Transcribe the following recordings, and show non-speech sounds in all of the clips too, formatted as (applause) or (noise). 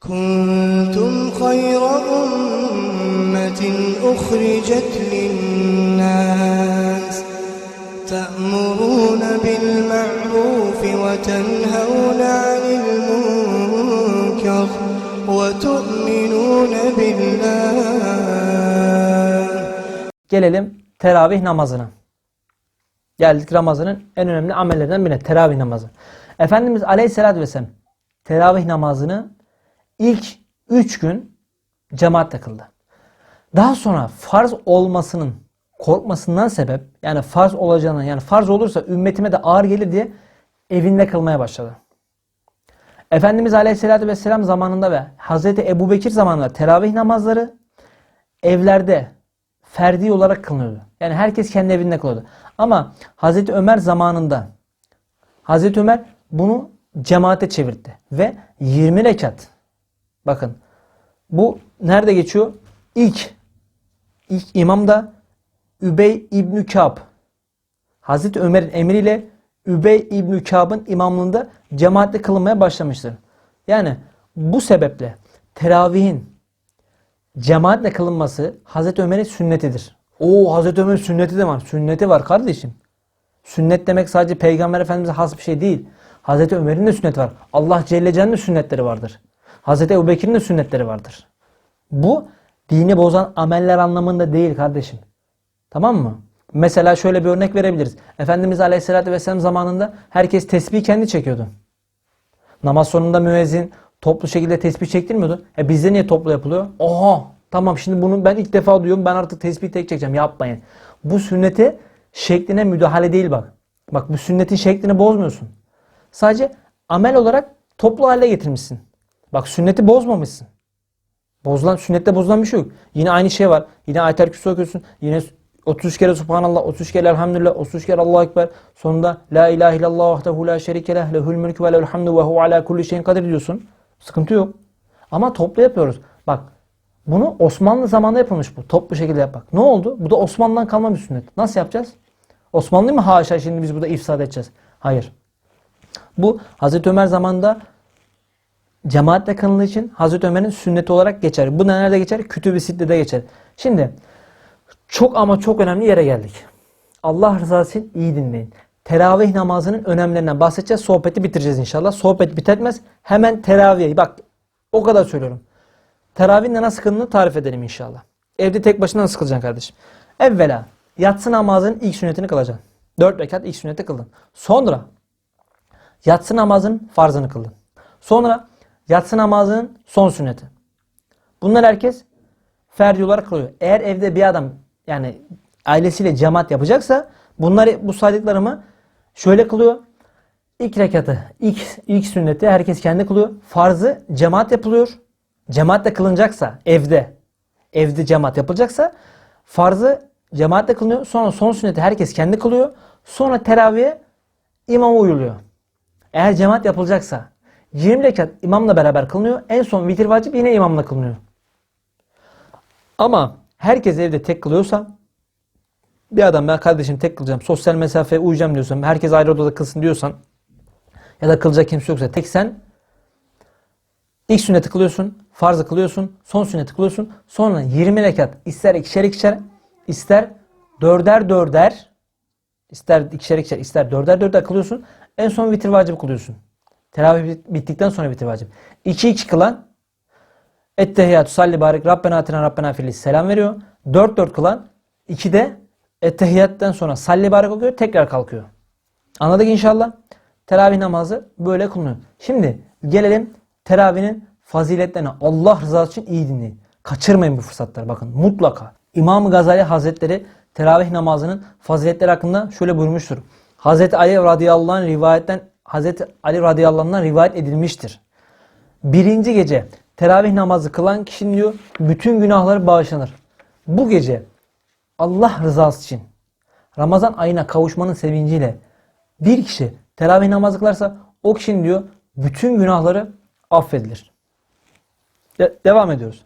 كنتم خير أمة أخرجت للناس تأمرون بالمعروف وتنهون عن المنكر وتؤمنون بالله Gelelim teravih namazına. Geldik Ramazan'ın en önemli amellerinden birine teravih namazı. Efendimiz Aleyhisselatü Vesselam teravih namazını ilk 3 gün cemaatle kıldı. Daha sonra farz olmasının korkmasından sebep yani farz olacağına yani farz olursa ümmetime de ağır gelir diye evinde kılmaya başladı. Efendimiz Aleyhisselatü Vesselam zamanında ve Hazreti Ebu Bekir zamanında teravih namazları evlerde ferdi olarak kılınıyordu. Yani herkes kendi evinde kılıyordu. Ama Hazreti Ömer zamanında Hazreti Ömer bunu cemaate çevirdi. Ve 20 rekat. Bakın bu nerede geçiyor? İlk, ilk imam da Übey İbnü Kâb. Hazreti Ömer'in emriyle Übey İbnü Kâb'ın imamlığında cemaatle kılınmaya başlamıştır. Yani bu sebeple teravihin cemaatle kılınması Hazreti Ömer'in sünnetidir. Oo Hazreti Ömer'in sünneti de var. Sünneti var kardeşim. Sünnet demek sadece Peygamber Efendimiz'e has bir şey değil. Hazreti Ömer'in de sünneti var. Allah Celle Celle'nin sünnetleri vardır. Hazreti Ebu Bekir'in de sünnetleri vardır. Bu dini bozan ameller anlamında değil kardeşim. Tamam mı? Mesela şöyle bir örnek verebiliriz. Efendimiz Aleyhisselatü Vesselam zamanında herkes tesbih kendi çekiyordu. Namaz sonunda müezzin toplu şekilde tesbih çektirmiyordu. E bizde niye toplu yapılıyor? Oha tamam şimdi bunu ben ilk defa duyuyorum ben artık tesbih tek çekeceğim yapmayın. Bu sünneti şekline müdahale değil bak. Bak bu sünnetin şeklini bozmuyorsun. Sadece amel olarak toplu hale getirmişsin. Bak sünneti bozmamışsın. Bozulan, sünnette bozulan bir şey yok. Yine aynı şey var. Yine ayet-el okuyorsun. Yine 33 kere Subhanallah, 33 kere Elhamdülillah, 33 kere Allahu Ekber. Sonunda La ilahe illallah vahdehu la şerike leh, lehül mülkü ve lehül hamdu ve hu ala kulli şeyin kadir diyorsun. Sıkıntı yok. Ama toplu yapıyoruz. Bak bunu Osmanlı zamanında yapılmış bu. Toplu şekilde yapmak. Ne oldu? Bu da Osmanlı'dan kalma bir sünnet. Nasıl yapacağız? Osmanlı mı haşa şimdi biz burada ifsad edeceğiz? Hayır. Bu Hazreti Ömer zamanında cemaatle kılındığı için Hazreti Ömer'in sünneti olarak geçer. Bu nerede geçer? Kütüb-i Sitte'de geçer. Şimdi çok ama çok önemli yere geldik. Allah rızası için iyi dinleyin. Teravih namazının önemlerinden bahsedeceğiz. Sohbeti bitireceğiz inşallah. Sohbet bitermez. Hemen teravih. Bak o kadar söylüyorum. Teravihin nasıl kılındığını tarif edelim inşallah. Evde tek başına nasıl kılacaksın kardeşim? Evvela yatsı namazının ilk sünnetini kılacaksın. Dört rekat ilk sünneti kıldın. Sonra yatsı namazının farzını kıldın. Sonra yatsı namazının son sünneti. Bunlar herkes ferdi olarak kılıyor. Eğer evde bir adam yani ailesiyle cemaat yapacaksa bunları bu saydıklarımı şöyle kılıyor. İlk rekatı, ilk, ilk sünneti herkes kendi kılıyor. Farzı cemaat yapılıyor. Cemaatle kılınacaksa evde, evde cemaat yapılacaksa farzı cemaatle kılınıyor. Sonra son sünneti herkes kendi kılıyor. Sonra teraviye imama uyuluyor. Eğer cemaat yapılacaksa 20 rekat imamla beraber kılınıyor. En son vitir vacip yine imamla kılınıyor. Ama herkes evde tek kılıyorsa bir adam ben kardeşim tek kılacağım, sosyal mesafeye uyacağım diyorsan, herkes ayrı odada kılsın diyorsan ya da kılacak kimse yoksa tek sen ilk sünneti kılıyorsun, farzı kılıyorsun, son sünneti kılıyorsun. Sonra 20 rekat ister ikişer ikişer, ister dörder dörder, ister ikişer ikişer, ister dörder dörder kılıyorsun. En son vitir vacip kılıyorsun. Teravih bit- bittikten sonra vitir vacip. 2 2 kılan Ettehiyyatü salli barik Rabbena atina Rabbena filis selam veriyor. 4-4 kılan 2'de Ettehiyyatten sonra salli barik okuyor tekrar kalkıyor. Anladık inşallah. Teravih namazı böyle kılınıyor. Şimdi gelelim teravihinin faziletlerine. Allah rızası için iyi dinleyin. Kaçırmayın bu fırsatları bakın mutlaka. İmam Gazali Hazretleri teravih namazının faziletleri hakkında şöyle buyurmuştur. Hazreti Ali radıyallahu anh rivayetten Hazreti Ali radıyallahu anh'dan rivayet edilmiştir. Birinci gece teravih namazı kılan kişinin diyor bütün günahları bağışlanır. Bu gece Allah rızası için Ramazan ayına kavuşmanın sevinciyle bir kişi teravih namazı kılarsa o kişinin diyor bütün günahları affedilir. De- devam ediyoruz.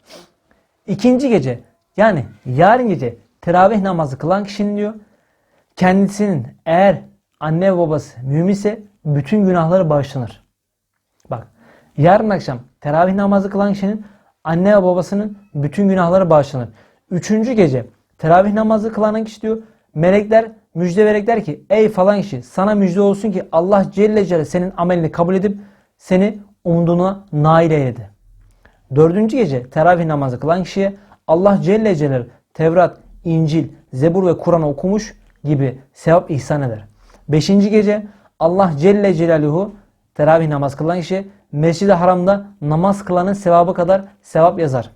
İkinci gece yani yarın gece teravih namazı kılan kişinin diyor kendisinin eğer anne babası müminse bütün günahları bağışlanır. Bak Yarın akşam teravih namazı kılan kişinin anne ve babasının bütün günahları bağışlanır. Üçüncü gece teravih namazı kılan kişi diyor melekler müjde vererek der ki ey falan kişi sana müjde olsun ki Allah Celle Celle senin amelini kabul edip seni umduğuna nail eyledi. Dördüncü gece teravih namazı kılan kişiye Allah Celle Celle Tevrat, İncil, Zebur ve Kur'an okumuş gibi sevap ihsan eder. Beşinci gece Allah Celle Celaluhu teravih namaz kılan kişi Mescid-i Haram'da namaz kılanın sevabı kadar sevap yazar.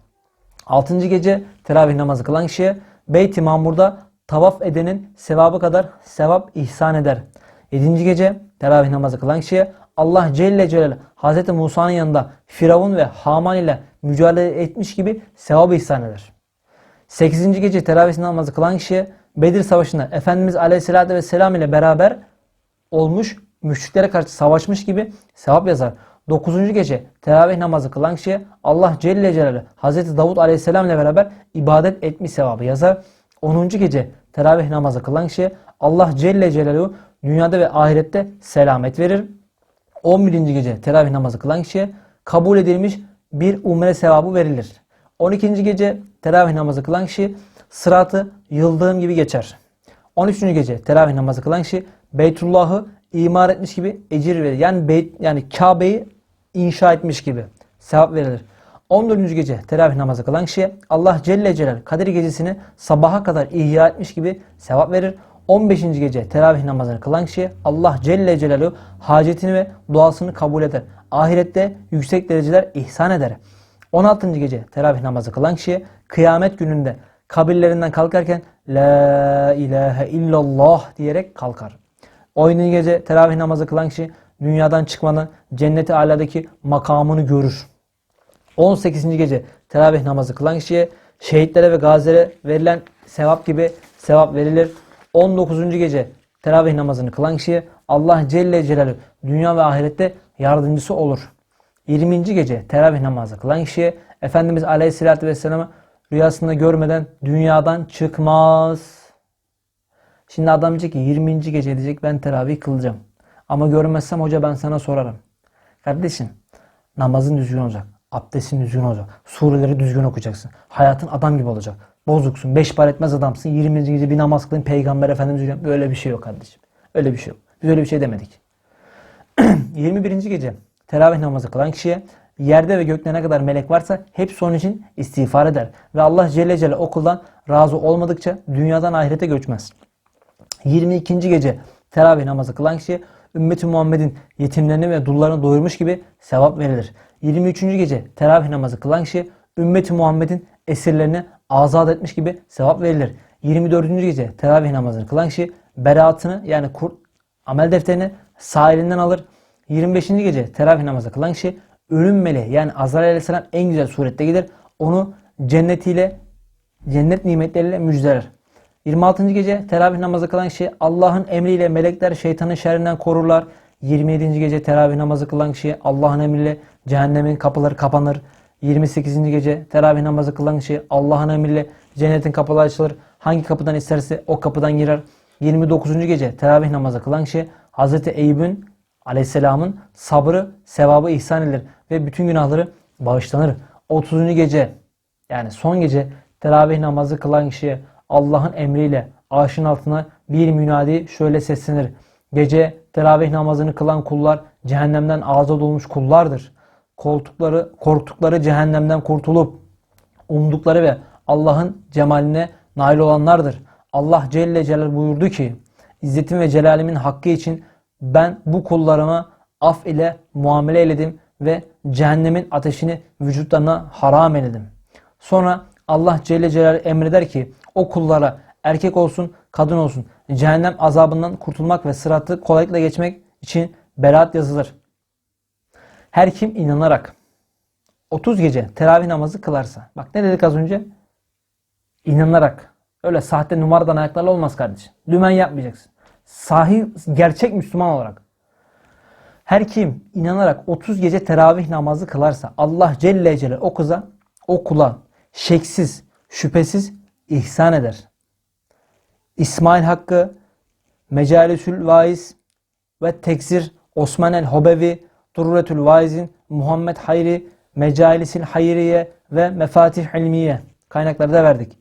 Altıncı gece teravih namazı kılan kişiye Beyt-i Mamur'da tavaf edenin sevabı kadar sevap ihsan eder. Yedinci gece teravih namazı kılan kişiye Allah Celle Celaluhu Hz. Musa'nın yanında Firavun ve Haman ile mücadele etmiş gibi sevap ihsan eder. 8. gece teravih namazı kılan kişiye Bedir Savaşı'nda Efendimiz Aleyhisselatü Vesselam ile beraber olmuş, müşriklere karşı savaşmış gibi sevap yazar. 9. gece teravih namazı kılan kişiye Allah Celle Celaluhu Hazreti Davud Aleyhisselam ile beraber ibadet etmiş sevabı yazar. 10. gece teravih namazı kılan kişiye Allah Celle Celaluhu dünyada ve ahirette selamet verir. 11. gece teravih namazı kılan kişiye kabul edilmiş bir umre sevabı verilir. 12. gece teravih namazı kılan kişi sıratı yıldığım gibi geçer. 13. gece teravih namazı kılan kişi Beytullah'ı imar etmiş gibi ecir verir. Yani beyt, yani Kabe'yi inşa etmiş gibi sevap verilir. 14. gece teravih namazı kılan kişiye Allah Celle Celal Kadir gecesini sabaha kadar ihya etmiş gibi sevap verir. 15. gece teravih namazını kılan kişiye Allah Celle Celaluhu hacetini ve duasını kabul eder. Ahirette yüksek dereceler ihsan eder. 16. gece teravih namazı kılan kişiye kıyamet gününde kabirlerinden kalkarken La ilahe illallah diyerek kalkar. 17. gece teravih namazı kılan kişi dünyadan çıkmadan cenneti aladaki makamını görür. 18. gece teravih namazı kılan kişiye şehitlere ve gazilere verilen sevap gibi sevap verilir. 19. gece teravih namazını kılan kişiye Allah Celle Celaluhu dünya ve ahirette yardımcısı olur. 20. gece teravih namazı kılan kişiye Efendimiz Aleyhisselatü Vesselam'ı rüyasında görmeden dünyadan çıkmaz. Şimdi adam diyecek ki 20. gece diyecek ben teravih kılacağım. Ama görmezsem hoca ben sana sorarım. Kardeşim namazın düzgün olacak. Abdestin düzgün olacak. Sureleri düzgün okuyacaksın. Hayatın adam gibi olacak. Bozuksun. Beş par etmez adamsın. 20. gece bir namaz kılın. Peygamber Efendimiz diyor. Böyle bir şey yok kardeşim. Öyle bir şey yok. Biz öyle bir şey demedik. (clears throat) 21. gece teravih namazı kılan kişiye yerde ve gökte ne kadar melek varsa hepsi onun için istiğfar eder. Ve Allah Celle Celle o kuldan razı olmadıkça dünyadan ahirete göçmez. 22. gece teravih namazı kılan kişiye ümmeti Muhammed'in yetimlerini ve dullarını doyurmuş gibi sevap verilir. 23. gece teravih namazı kılan kişi ümmeti Muhammed'in esirlerini azat etmiş gibi sevap verilir. 24. gece teravih namazını kılan kişi beraatını yani kur, amel defterini sağ elinden alır. 25. gece teravih namazı kılan kişi ölüm meleği yani Azrail aleyhisselam en güzel surette gelir. Onu cennetiyle cennet nimetleriyle müjdeler. 26. gece teravih namazı kılan kişi Allah'ın emriyle melekler şeytanın şerrinden korurlar. 27. gece teravih namazı kılan kişi Allah'ın emriyle cehennemin kapıları kapanır. 28. gece teravih namazı kılan kişi Allah'ın emriyle cennetin kapıları açılır. Hangi kapıdan isterse o kapıdan girer. 29. gece teravih namazı kılan kişi Hazreti Eyüp'ün aleyhisselamın sabrı, sevabı ihsan edilir ve bütün günahları bağışlanır. 30. gece yani son gece teravih namazı kılan kişiye Allah'ın emriyle arşın altına bir münadi şöyle seslenir. Gece teravih namazını kılan kullar cehennemden azat olmuş kullardır. Koltukları, korktukları cehennemden kurtulup umdukları ve Allah'ın cemaline nail olanlardır. Allah Celle Celal buyurdu ki İzzetim ve Celalimin hakkı için ben bu kullarıma af ile muamele eyledim ve cehennemin ateşini vücutlarına haram eyledim. Sonra Allah Celle Celal emreder ki o kullara erkek olsun kadın olsun cehennem azabından kurtulmak ve sıratı kolaylıkla geçmek için beraat yazılır. Her kim inanarak 30 gece teravih namazı kılarsa. Bak ne dedik az önce? İnanarak. Öyle sahte numaradan ayaklarla olmaz kardeşim. Lümen yapmayacaksın. Sahi gerçek Müslüman olarak. Her kim inanarak 30 gece teravih namazı kılarsa Allah Celle Celle o kıza, o kula şeksiz, şüphesiz ihsan eder. İsmail Hakkı, Mecalisül Vaiz ve Teksir Osman el Hobevi Durretül Vaiz'in Muhammed Hayri, Mecalisil Hayriye ve Mefatih İlmiye kaynakları da verdik.